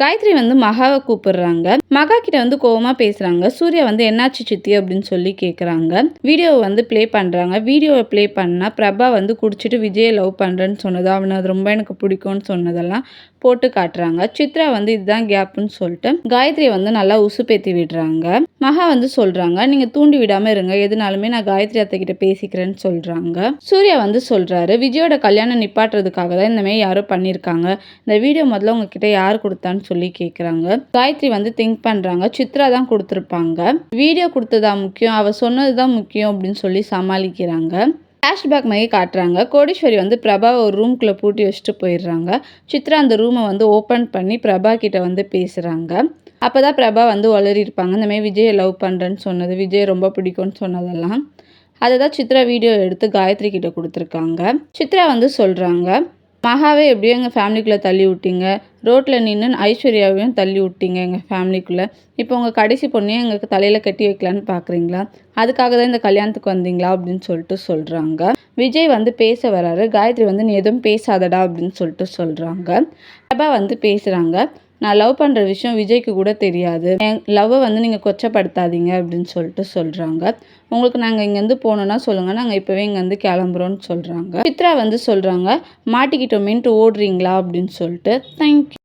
காயத்ரி வந்து மகாவை கூப்பிடுறாங்க. மகா கிட்ட வந்து கோவமா பேசுறாங்க. சூர்யா வந்து என்னாச்சு சித்தி? அப்படின்னு சொல்லி கேட்குறாங்க வீடியோவை வந்து ப்ளே பண்றாங்க. வீடியோவை ப்ளே பண்ணா பிரபா வந்து குடிச்சிட்டு விஜயை லவ் பண்றேன்னு சொன்னது. அவனை அது ரொம்ப எனக்கு பிடிக்கும்னு சொன்னதெல்லாம் போட்டு காட்டுறாங்க. சித்ரா வந்து இதுதான் கேப்னு சொல்லிட்டு காயத்ரியை வந்து நல்லா உசுப்பேத்தி விடுறாங்க. மகா வந்து சொல்றாங்க நீங்க தூண்டி விடாம இருங்க. எதுனாலுமே நான் காயத்ரி அத்தை கிட்ட பேசிக்கிறேன்னு சொல்றாங்க. சூர்யா வந்து சொல்றாரு விஜயோட கல்யாணம் நிப்பாட்டுறதுக்காக தான் இந்த மாதிரி யாரோ பண்ணியிருக்காங்க. இந்த வீடியோ முதல்ல உங்ககிட்ட யார் கொடுத்தான்னு சொல்லி கேட்குறாங்க காயத்ரி வந்து திங்க் பண்ணுறாங்க சித்ரா தான் கொடுத்துருப்பாங்க. வீடியோ கொடுத்ததா முக்கியம் அவள் சொன்னது தான் முக்கியம் அப்படின்னு சொல்லி சமாளிக்கிறாங்க. ஃப்ளாஷ்பேக் மாதிரி காட்டுறாங்க. கோடீஸ்வரி வந்து பிரபாவை ஒரு ரூம்குள்ளே பூட்டி வச்சுட்டு போயிடுறாங்க. சித்ரா அந்த ரூமை வந்து ஓப்பன் பண்ணி பிரபா கிட்ட வந்து பேசுகிறாங்க அப்போ தான் பிரபா வந்து வளரிருப்பாங்க இந்த மாதிரி விஜயை லவ் பண்ணுறேன்னு சொன்னது விஜய் ரொம்ப பிடிக்கும்னு சொன்னதெல்லாம். அதை தான் சித்ரா வீடியோ எடுத்து காயத்ரி கிட்ட கொடுத்துருக்காங்க. சித்ரா வந்து சொல்கிறாங்க மகாவே எப்படியோ எங்கள் ஃபேமிலிக்குள்ளே தள்ளி விட்டீங்க. ரோட்டில் நின்று ஐஸ்வர்யாவையும் தள்ளி விட்டீங்க எங்கள் ஃபேமிலிக்குள்ளே. இப்போ உங்கள் கடைசி பொண்ணையும் எங்களுக்கு தலையில் கட்டி வைக்கலான்னு பார்க்குறீங்களா அதுக்காக தான் இந்த கல்யாணத்துக்கு வந்தீங்களா அப்படின்னு சொல்லிட்டு சொல்கிறாங்க விஜய் வந்து பேச வராரு. காயத்ரி வந்து நீ எதுவும் பேசாதடா அப்படின்னு சொல்லிட்டு சொல்கிறாங்க பிரபா வந்து பேசுகிறாங்க நான் லவ் பண்ணுற விஷயம் விஜய்க்கு கூட தெரியாது. என் லவ்வை வந்து நீங்கள் கொச்சப்படுத்தாதீங்க அப்படின்னு சொல்லிட்டு சொல்கிறாங்க உங்களுக்கு நாங்கள் இங்கேருந்து போகணுன்னா சொல்லுங்கள் நாங்கள் இப்போவே இங்கேருந்து கிளம்புறோன்னு சொல்கிறாங்க சித்ரா வந்து சொல்கிறாங்க மாட்டிக்கிட்டோமேன்ட்டு ஓடுறீங்களா? அப்படின்னு சொல்லிட்டு. தேங்க்யூ